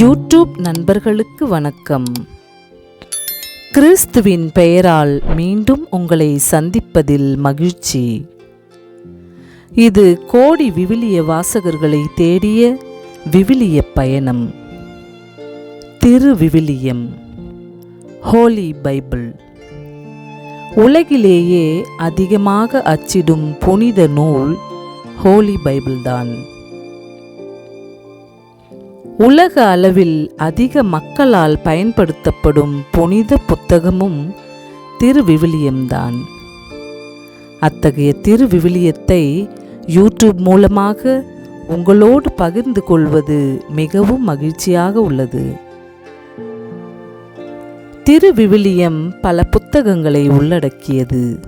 YouTube நண்பர்களுக்கு வணக்கம். கிறிஸ்துவின் பெயரால் மீண்டும் உங்களை சந்திப்பதில் மகிழ்ச்சி. இது கோடி விவிலிய வாசகர்களை தேடிய விவிலிய பயணம். திரு விவிலியம் ஹோலி பைபிள். உலகிலேயே அதிகமாக அச்சிடும் புனித நூல் ஹோலி பைபிள்தான். உலக அளவில் அதிக மக்களால் பயன்படுத்தப்படும் புனித புத்தகமும் திருவிவிலியம்தான். அத்தகைய திருவிவிலியத்தை யூடியூப் மூலமாக உங்களோடு பகிர்ந்து கொள்வது மிகவும் மகிழ்ச்சியாக உள்ளது. திருவிவிலியம் பல புத்தகங்களை உள்ளடக்கியது.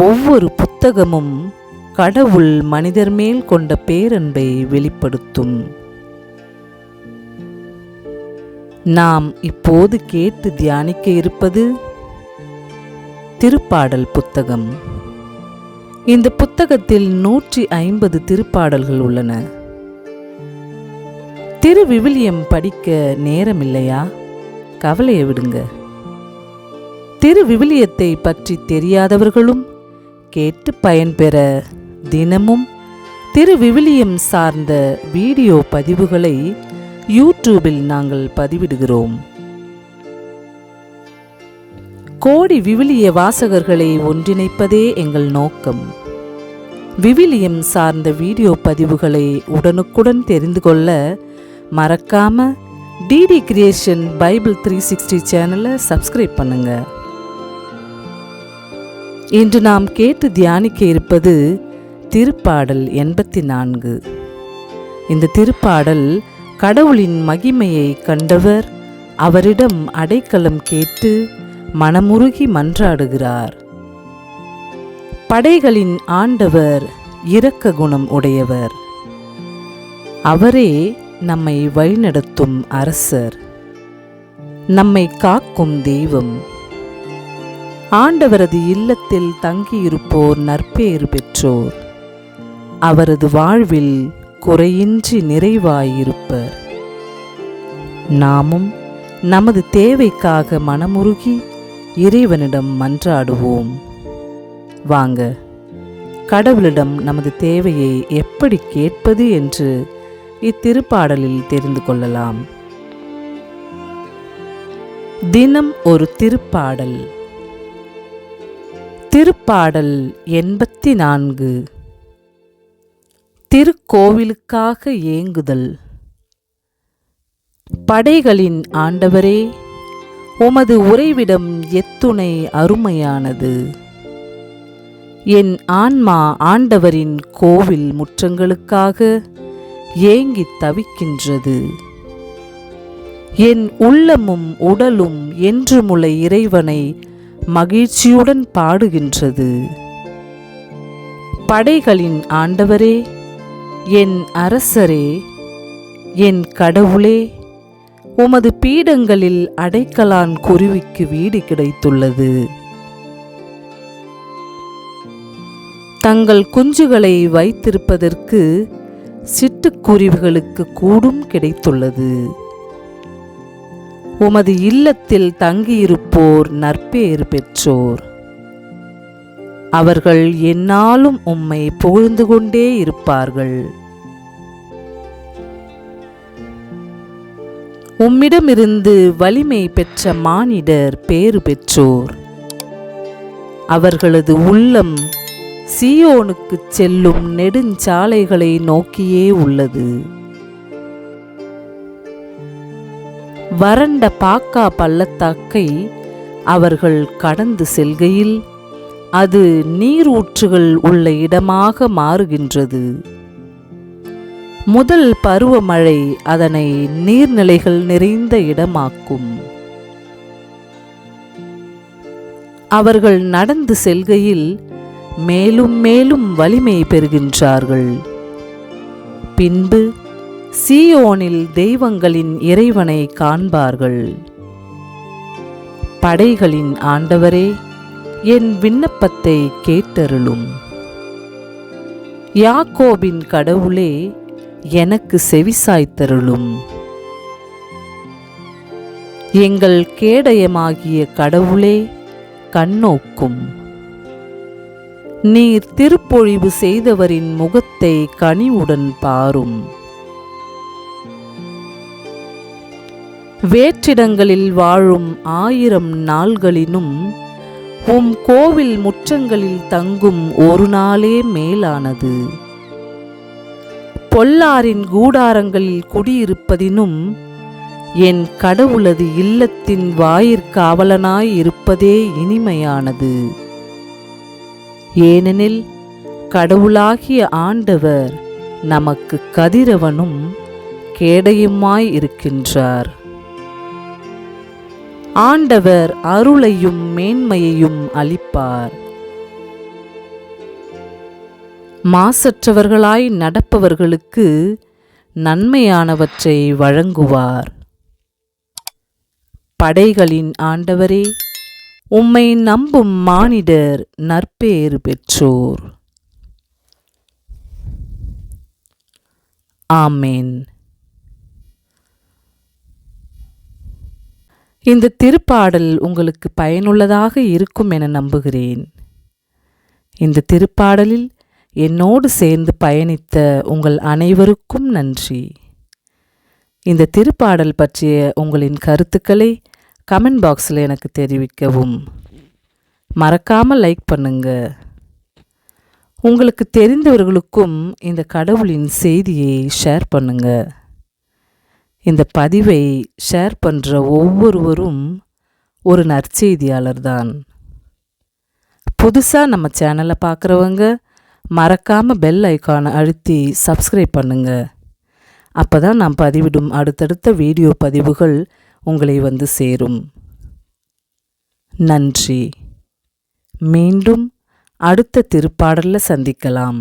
ஒவ்வொரு புத்தகமும் கடவுள் மனிதர் மேல் கொண்ட பேரன்பை வெளிப்படுத்தும். நாம் இப்போது கேட்டு தியானிக்க இருப்பது திருப்பாடல் புத்தகம். இந்த புத்தகத்தில் நூற்றி ஐம்பது திருப்பாடல்கள் உள்ளன. திருவிவிலியம் படிக்க நேரமில்லையா? கவலையை விடுங்க. திருவிவிலியத்தை பற்றி தெரியாதவர்களும் கேட்டு பயன்பெற தினமும் திருவிவிலியம் சார்ந்த வீடியோ பதிவுகளை யூடியூபில் நாங்கள் பதிவிடுகிறோம். கோடி விவிலிய வாசகர்களை ஒன்றிணைப்பதே எங்கள் நோக்கம். விவிலியம் சார்ந்த வீடியோ பதிவுகளை உடனுக்குடன் தெரிந்து கொள்ள மறக்காம DD creation Bible three sixty சேனலை சப்ஸ்கிரைப் பண்ணுங்க. இன்று நாம் கேட்டு தியானிக்க இருப்பது திருப்பாடல் எண்பத்தி நான்கு. இந்த திருப்பாடல் கடவுளின் மகிமையை கண்டவர் அவரிடம் அடைக்கலம் கேட்டு மனமுருகி மன்றாடுகிறார். படைகளின் ஆண்டவர் இரக்க குணம் உடையவர். அவரே நம்மை வழிநடத்தும் அரசர். நம்மை காக்கும் தெய்வம். ஆண்டவரது இல்லத்தில் தங்கியிருப்போர் நற்பேறு பெற்றோர். அவரது வாழ்வில் குறையின்றி நிறைவாயிருப்பர். நாமும் நமது தேவைக்காக மனமுருகி இறைவனிடம் மன்றாடுவோம். வாங்க கடவுளிடம் நமது தேவையை எப்படி கேட்பது என்று இத்திருப்பாடலில் தெரிந்து கொள்ளலாம். தினம் ஒரு திருப்பாடல். திருப்பாடல் எண்பத்தி நான்கு திருக்கோவிலுக்காக ஏங்குதல். படைகளின் ஆண்டவரே உமது உறைவிடம் எத்துணை அருமையானது. என் ஆன்மா ஆண்டவரின் கோவில் முற்றங்களுக்காக ஏங்கித் தவிக்கின்றது. என் உள்ளமும் உடலும் என்றுமுள்ள இறைவனை மகிழ்ச்சியுடன் பாடுகின்றது. படைகளின் ஆண்டவரே என் அரசரே என் கடவுளே உமது பீடங்களில் அடைக்கலான் குருவிக்கு வீடு கிடைத்துள்ளது. தங்கள் குஞ்சுகளை வைத்திருப்பதற்கு சிட்டுக்குருவிகளுக்கு கூடும் கிடைத்துள்ளது. உமது இல்லத்தில் தங்கியிருப்போர் நற்பேறு பெற்றோர். அவர்கள் என்னாலும் உம்மை புகழ்ந்து கொண்டே இருப்பார்கள். உம்மிடமிருந்து வலிமை பெற்ற மானிடர் பேறு பெற்றோர். அவர்களது உள்ளம் சியோனுக்கு செல்லும் நெடுஞ்சாலைகளை நோக்கியே உள்ளது. வறண்ட பாக்கா பள்ளத்தாக்கை அவர்கள் கடந்து செல்கையில் அது நீரூற்றுகள் உள்ள இடமாக மாறுகின்றது. முதல் பருவமழை அதனை நீர்நிலைகள் நிறைந்த இடமாக்கும். அவர்கள் நடந்து செல்கையில் மேலும் மேலும் வலிமை பெறுகின்றார்கள். பின்பு சீயோனில் தெய்வங்களின் இறைவனை காண்பார்கள். படைகளின் ஆண்டவரே என் விண்ணப்பத்தை கேட்டருளும். யாக்கோபின் கடவுளே எனக்கு செவிசாய்த்தருளும். எங்கள் கேடயமாகிய கடவுளே கண்ணோக்கும். நீர் திருப்பொழிவு செய்தவரின் முகத்தை கனிவுடன் பாரும். வேற்றிடங்களில் வாழும் ஆயிரம் நாள்களினும் உம் கோவில் முற்றங்களில் தங்கும் ஒரு நாளே மேலானது. பொல்லாரின் கூடாரங்களில் குடியிருப்பதினும் என் கடவுளது இல்லத்தின் வாயிற்காவலனாய் இருப்பதே இனிமையானது. ஏனெனில் கடவுளாகிய ஆண்டவர் நமக்கு கதிரவனும் கேடையுமாய் இருக்கின்றார். ஆண்டவர் அருளையும் மேன்மையையும் அளிப்பார். மாசற்றவர்களாய் நடப்பவர்களுக்கு நன்மையானவற்றை வழங்குவார். படைகளின் ஆண்டவரே உம்மை நம்பும் மானிடர் நற்பேறு பெற்றோர். ஆமேன். இந்த திருப்பாடல் உங்களுக்கு பயனுள்ளதாக இருக்கும் என நம்புகிறேன். இந்த திருப்பாடலில் என்னோடு சேர்ந்து பயணித்த உங்கள் அனைவருக்கும் நன்றி. இந்த திருப்பாடல் பற்றிய உங்களின் கருத்துக்களை கமெண்ட் பாக்ஸில் எனக்கு தெரிவிக்கவும். மறக்காமல் லைக் பண்ணுங்க. உங்களுக்கு தெரிந்தவர்களுக்கும் இந்த கடவுளின் செய்தியை ஷேர் பண்ணுங்கள் இந்த பதிவை ஷேர் பண்ணுற ஒவ்வொருவரும் ஒரு நற்செய்தியாளர் தான். புதுசாக நம்ம சேனலை பார்க்குறவங்க மறக்காமல் பெல் ஐக்கானை அழுத்தி சப்ஸ்கிரைப் பண்ணுங்க. அப்போ தான் நாம் பதிவிடும் அடுத்தடுத்த வீடியோ பதிவுகள் உங்களை வந்து சேரும். நன்றி. மீண்டும் அடுத்த திருப்பாடலில் சந்திக்கலாம்.